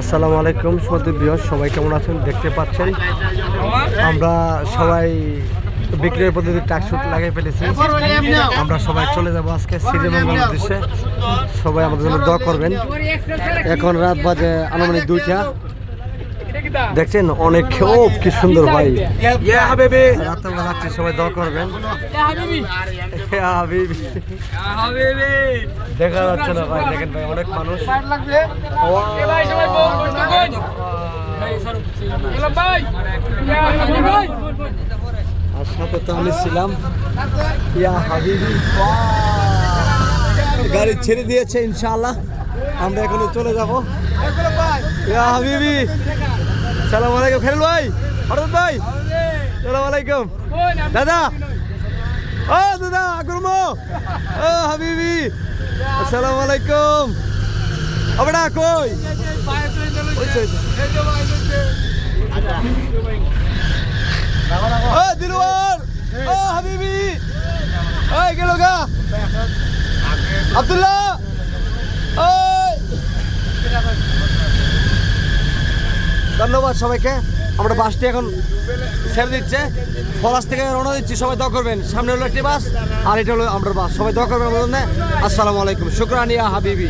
আসসালামু আলাইকুম সৌদি বিয়স সবাই কেমন আছেন? দেখতে পাচ্ছেন? আমরা সবাই বিক্রির পদ্ধতি টাকশুট লাগিয়ে ফেলেছি। আমরা সবাই চলে যাব আজকে শ্রীমঙ্গল উদ্দেশ্যে। সবাই আমাদের জন্য দোয়া করবেন। এখন রাত বাজে আনুমানিক দুইটা। দেখছেন? অনেক খুব কি সুন্দর ভাই। রাতে যাচ্ছি সবাই দোয়া করবেন। দেখা যাচ্ছে না ভাই দেখেন ভাই অনেক মানুষ। আর সাথে তো আমি ছিলাম। গাড়ি ছেড়ে দিয়েছে, ইনশাআল্লাহ। আমরা এখনও চলে যাব। হাবিবি। সালাম আলাইকুম খেরুল ভাই। হরত ভাই। সালাম আলাইকুম। দাদা। ও, দাদা গুরমো ও, হাবিবি। আসসালামু আলাইকুম। আবড়া কই? আব্দুল্লাহ! ধন্যবাদ সবাইকে। আমরা বাসটি এখন ছেড়ে দিচ্ছে। ফরাস থেকে রওনা দিচ্ছি, সবাই দোয়া করবেন। সামনে হলো একটি বাস, আর এটা হলো আমরা বাস। সবাই দোয়া করবেন আমাদের। আসসালামু আলাইকুম। শুক্রানিয়া হাবিবি।